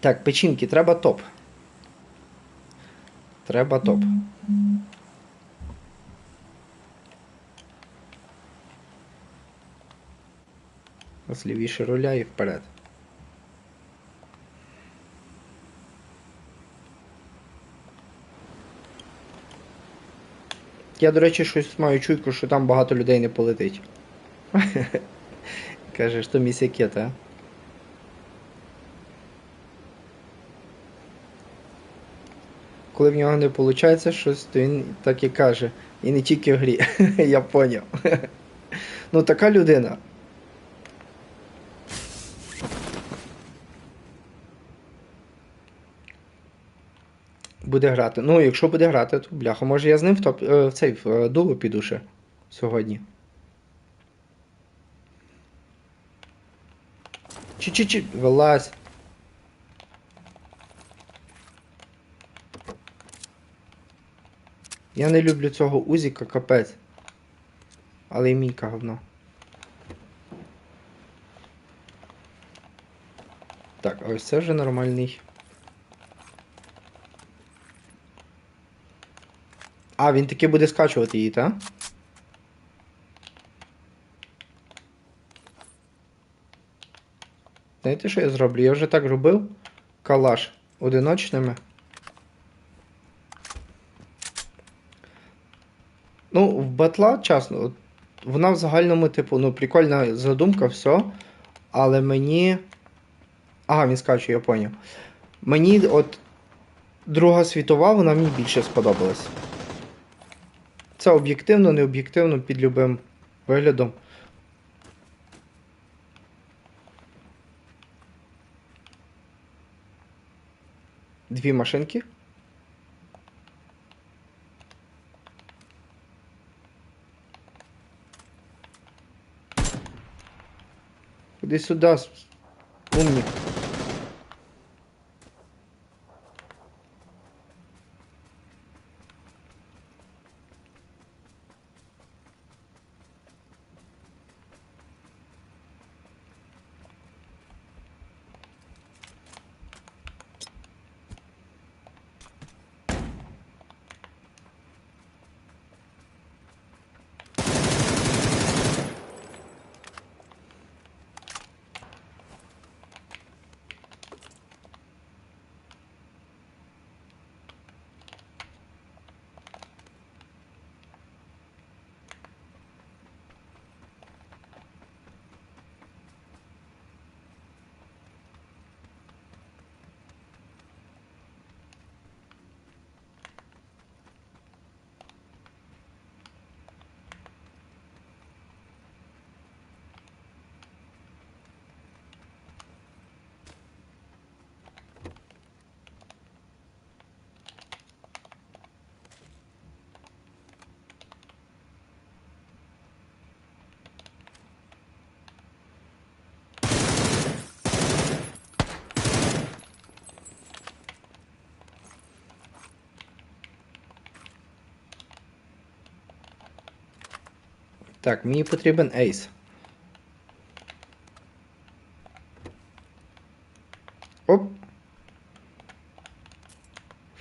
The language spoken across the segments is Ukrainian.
Так, печінки, треба топ. Треба топ. Лівіше руля і вперед. Я, до речі, щось маю чуйку, що там багато людей не полетить. Каже, що місякета. а? Коли в нього не виходить щось, то він так і каже. І не тільки в грі. Я поняв. ну така людина. Буде грати. Ну, якщо буде грати, то бляха. Може я з ним в топ е, в цей в е, дуло піду ще сьогодні. Чи-чи-чи, вилазь. Я не люблю цього Узіка, капець. Але і мінька говно. Так, а ось це вже нормальний. А, він таки буде скачувати її, так? Знаєте, що я зроблю? Я вже так робив калаш одиночними. Ну, в батла, чесно, вона в загальному, типу, ну, прикольна задумка, все. Але мені. Ага, він скаче, я поняв. Мені от Друга світова, вона мені більше сподобалась. Це об'єктивно, не об'єктивно під любим виглядом. Дві машинки. Poder estudar único. Так, мені потрібен ейс. Оп.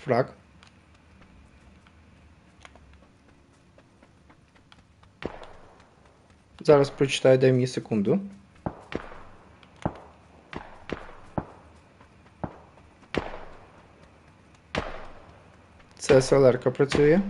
Фраг. Зараз прочитаю, дай мені секунду. Це СЛР працює.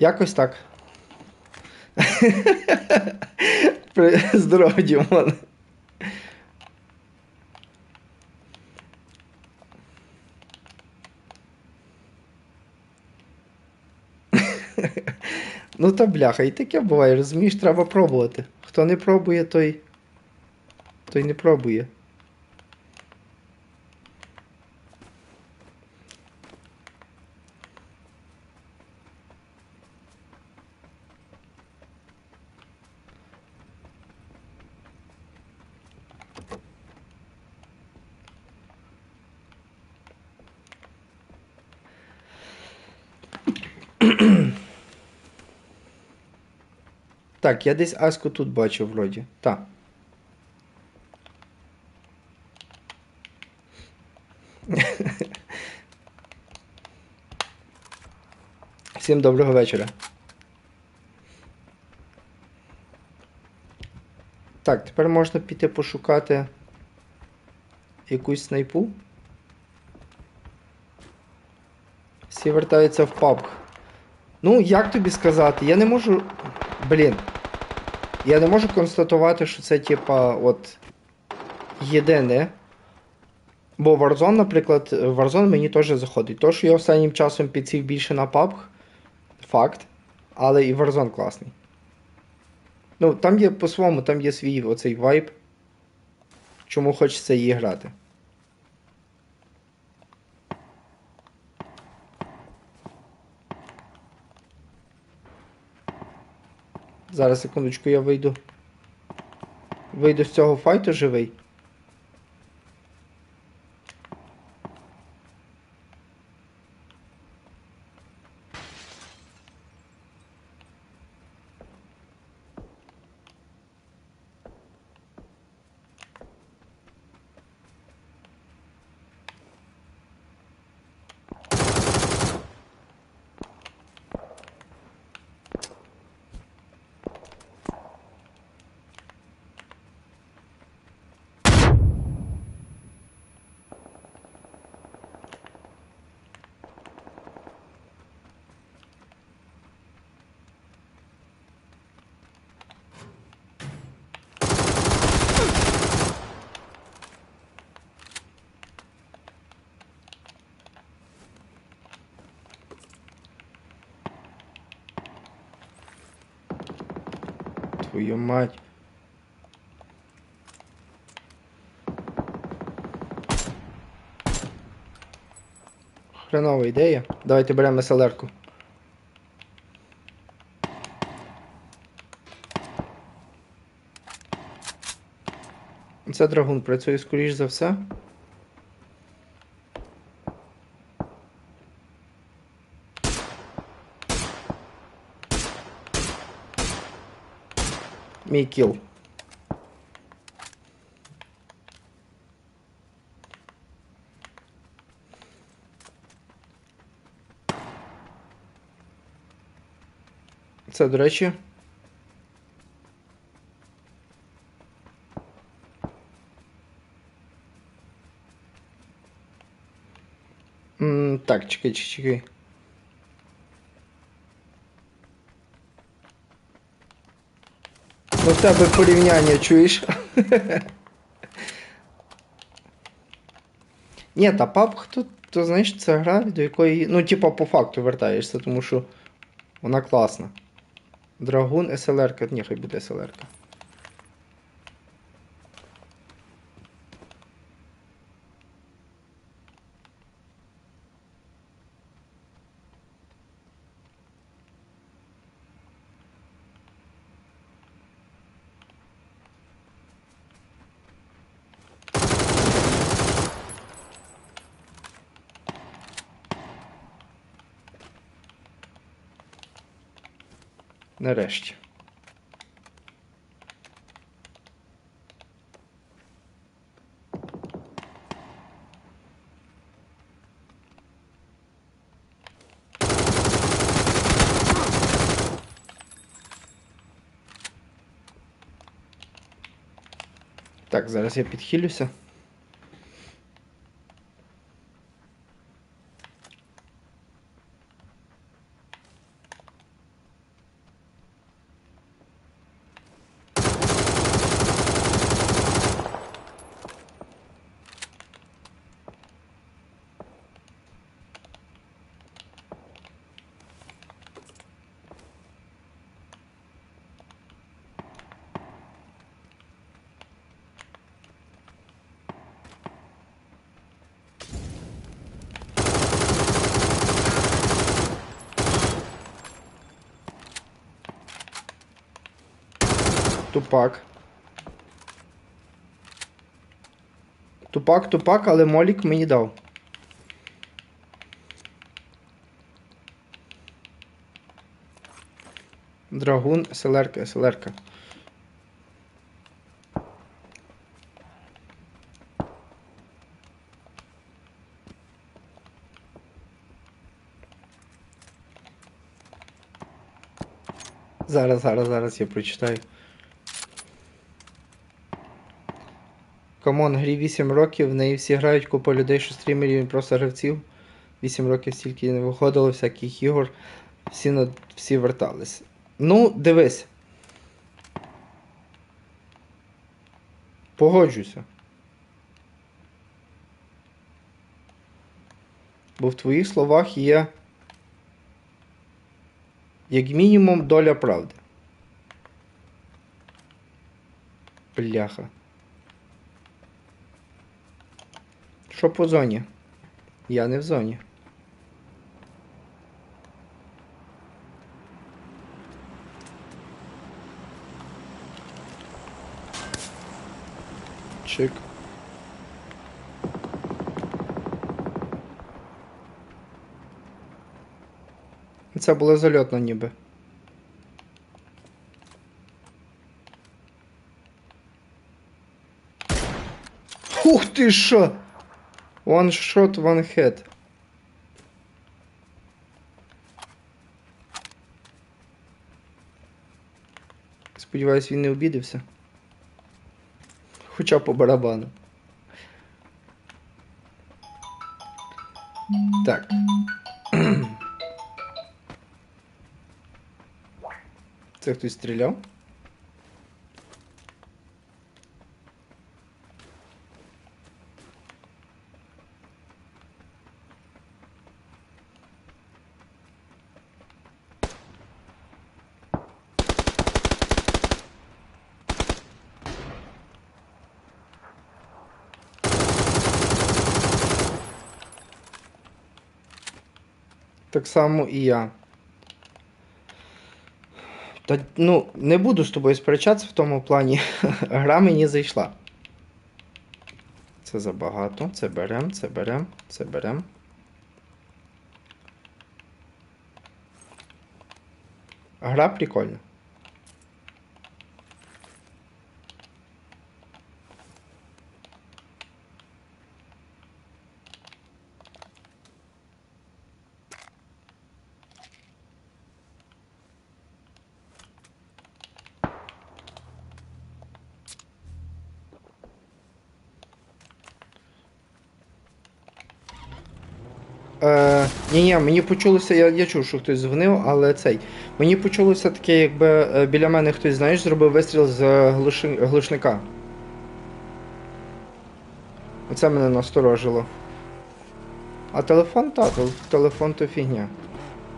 Якось так. Здорово, Дімон. Ну та бляха, і таке буває, розумієш, треба пробувати. Хто не пробує, той. той не пробує. Так, я десь Аську тут бачив вроді. Так. Всім доброго вечора. Так, тепер можна піти пошукати якусь снайпу. Всі вертаються в паб. Ну, як тобі сказати, я не можу. Блін. Я не можу констатувати, що це типа от єдине. Бо Warzone, наприклад, Warzone мені теж заходить. То, що я останнім часом підсів більше на PUBG, факт. Але і Warzone класний. Ну, там є по-своєму, там є свій оцей вайб. Чому хочеться її грати. Зараз, секундочку, я вийду. Вийду з цього файту живий. Твою мать. Хренова ідея. Давайте беремо СЛР-ку. Це драгун працює скоріш за все. Мій кіл. Це, до речі. Так, чекай, чекай, чекай. Ну в тебе порівняння чуєш? Ні, та пап, то, то знаєш, це гра, до якої. Ну, типа, по факту вертаєшся, тому що вона класна. Драгун СЛР, ні, хай буде СЛР. Нарешті. Так, зараз я підхилюся. Тупак. Тупак, тупак, але молік мені дав. Драгун, СЛРка, СЛРка. Зараз, зараз, зараз я прочитаю. Камон, грі 8 років, в неї всі грають, купа людей, що стрімерів, просто гравців. 8 років стільки не виходило, всяких ігор, всі, на, всі вертались. Ну, дивись. Погоджуся. Бо в твоїх словах є як мінімум доля правди. Бляха. Що по зоні? Я не в зоні. Чик. Це було зальотно ніби. Ух ти що! One shot, one head. Сподіваюсь, він не обідався. Хоча по барабану. Так. Це хтось стріляв? Так само і я. Та ну, не буду з тобою сперечатися в тому плані. Гра мені зайшла. Це забагато. Це берем, це берем, це берем. Гра прикольна. Е, ні, ні, мені почулося, я, я чув, що хтось дзвонив, але цей. Мені почулося таке, якби е, біля мене хтось, знаєш, зробив вистріл з глуши, глушника. Оце мене насторожило. А телефон, та, телефон то фігня.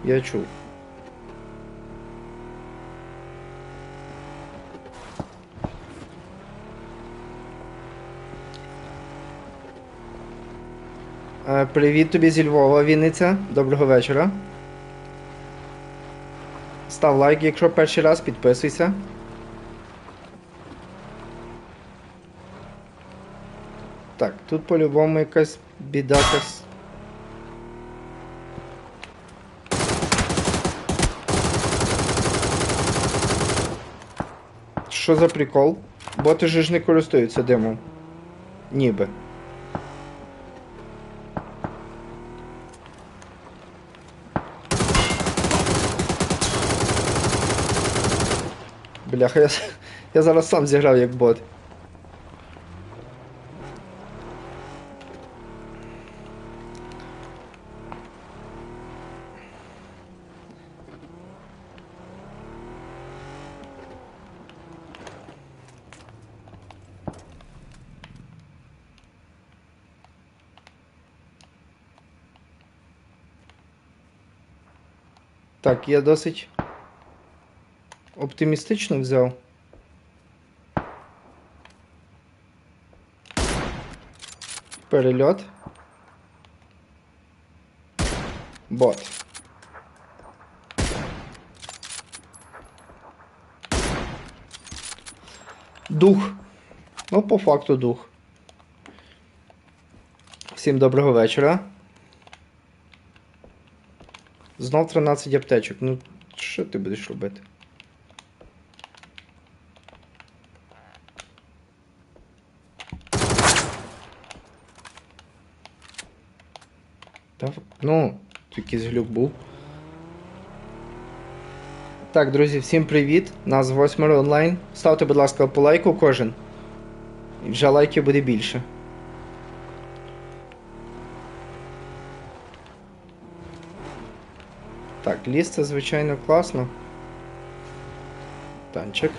Я чув. Привіт тобі зі Львова, Вінниця. Доброго вечора. Став лайк, якщо перший раз, підписуйся. Так, тут по-любому якась біда якась. Що за прикол? Боти ж не користуються димом. Ніби. Бляха, я, я зараз сам зіграв як бот. Так, я досить оптимістично взяв. Перельот. Бот. Дух. Ну, по факту дух. Всім доброго вечора. Знов 13 аптечок. Ну, що ти будеш робити? Ну, якийсь глюк був. Так, друзі, всім привіт! Нас восьмеро онлайн. Ставте, будь ласка, по лайку кожен. І вже лайків буде більше. Так, ліс це звичайно класно. Танчик.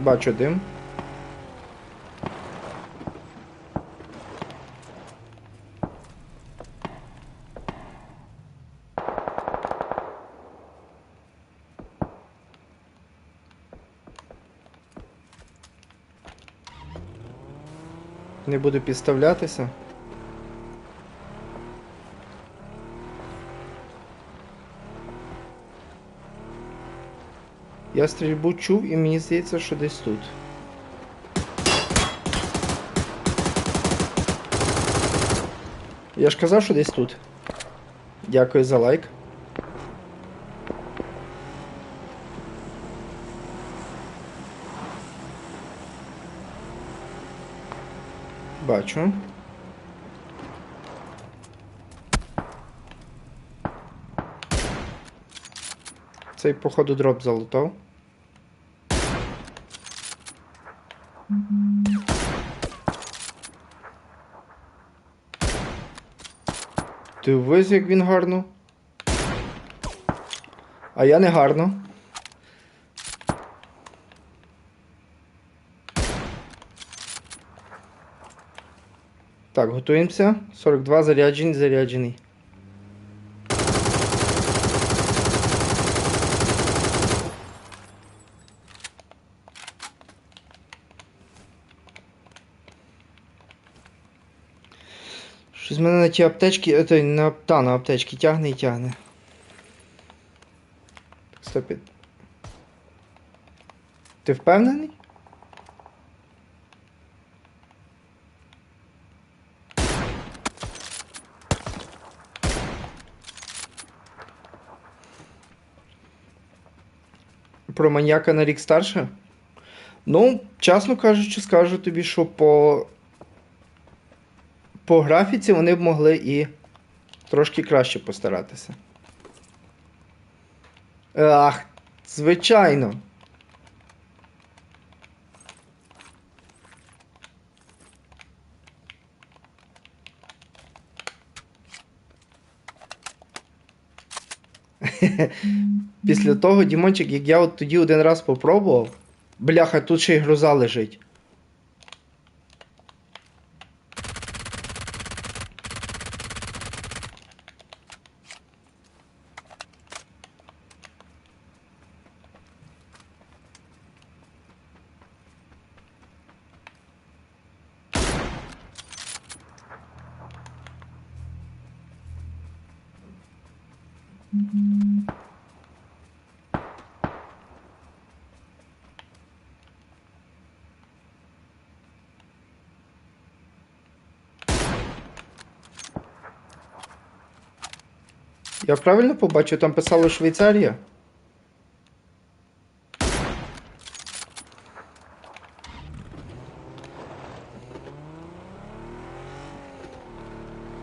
Бачу дим. Не буду підставлятися. Я стрільбу чув і мені здається, що десь тут. Я ж казав, що десь тут. Дякую за лайк. Бачу. Цей, походу, дроп залутав. Дивись, як він гарно. А я не гарно. Так, готуємося. 42 заряджений, заряджений. Щось мене на ті аптечки, е, той, на, та, на аптечки тягне і тягне. Так, стоп. Ти впевнений? Про маньяка на рік старше? Ну, чесно кажучи, скажу тобі, що по по графіці вони б могли і трошки краще постаратися. Ах, звичайно. Після того, Дімончик, як я от тоді один раз попробував, бляха, тут ще й гроза лежить. Я правильно побачив, там писало Швейцарія?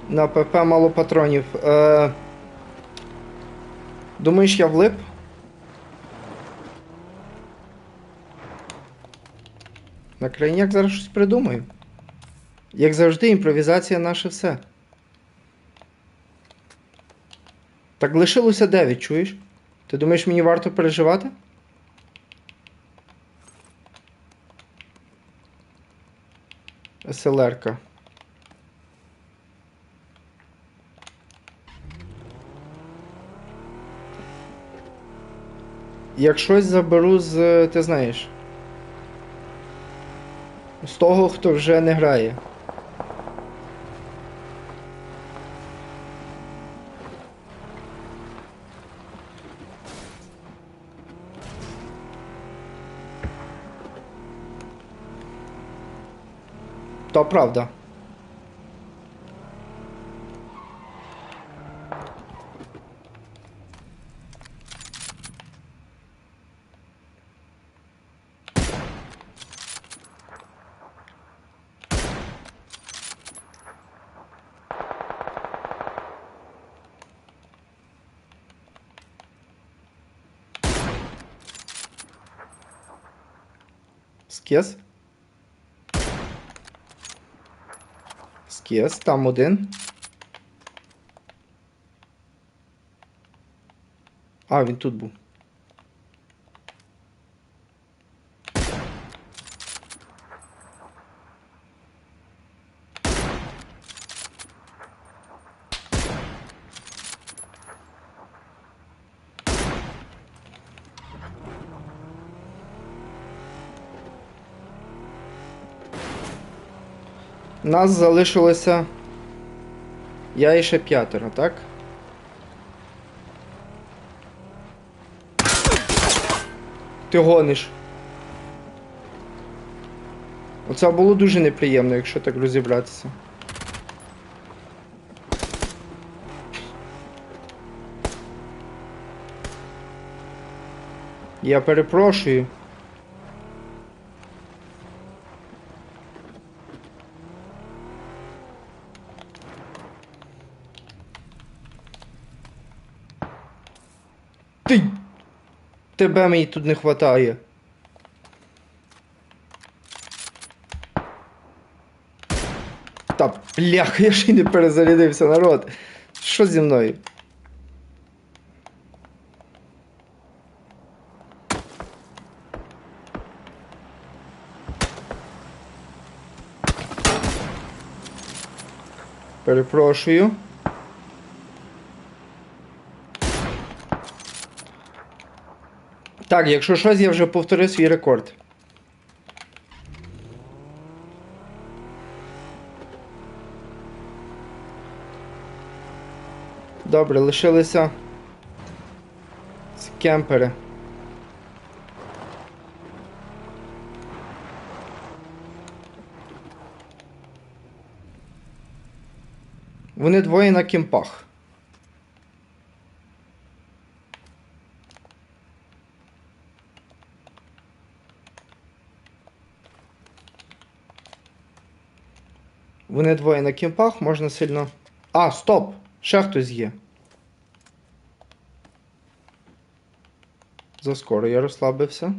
На ПП мало патронів. Е... Думаєш, я влип? На крайняк зараз щось придумаю. Як завжди, імпровізація наше все. Так лишилося 9, чуєш? Ти думаєш, мені варто переживати? СЛРка. Як щось заберу з. ти знаєш. З того, хто вже не грає. правда. Скез. Скес, там один. А, він Нас залишилося. Я і ще п'ятеро, так? Ти гониш. Оце було дуже неприємно, якщо так розібратися. Я перепрошую. Тебе мені тут не хватає. Та бляха, я ж і не перезарядився, народ. Що зі мною? Перепрошую. Так, якщо щось, я вже повторив свій рекорд. Добре, лишилися кемпери. Вони двоє на кемпах. Вони двоє на кемпах, можна сильно. А, стоп! Ще хтось є. Заскоро я розслабився.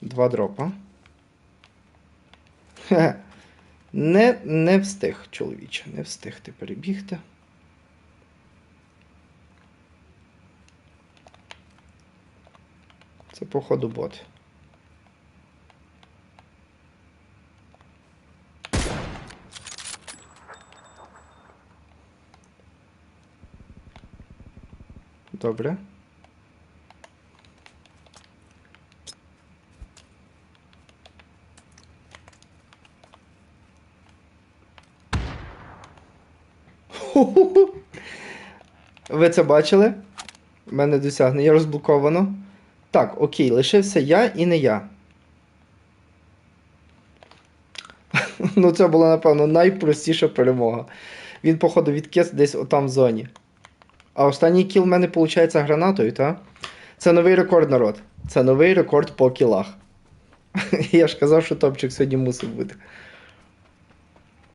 Два дропа. Хе. Не, не встиг, чоловіче, не встиг ти перебігти. Це, походу, бот. Добре. Ху-ху-ху. Ви це бачили? У мене досягнення розблоковано. Так, окей, лишився я і не я. ну, це була, напевно, найпростіша перемога. Він, походу, відкис десь отам в зоні. А останній кіл в мене виходить гранатою, так? Це новий рекорд, народ. Це новий рекорд по кілах. Я ж казав, що топчик сьогодні мусив бути.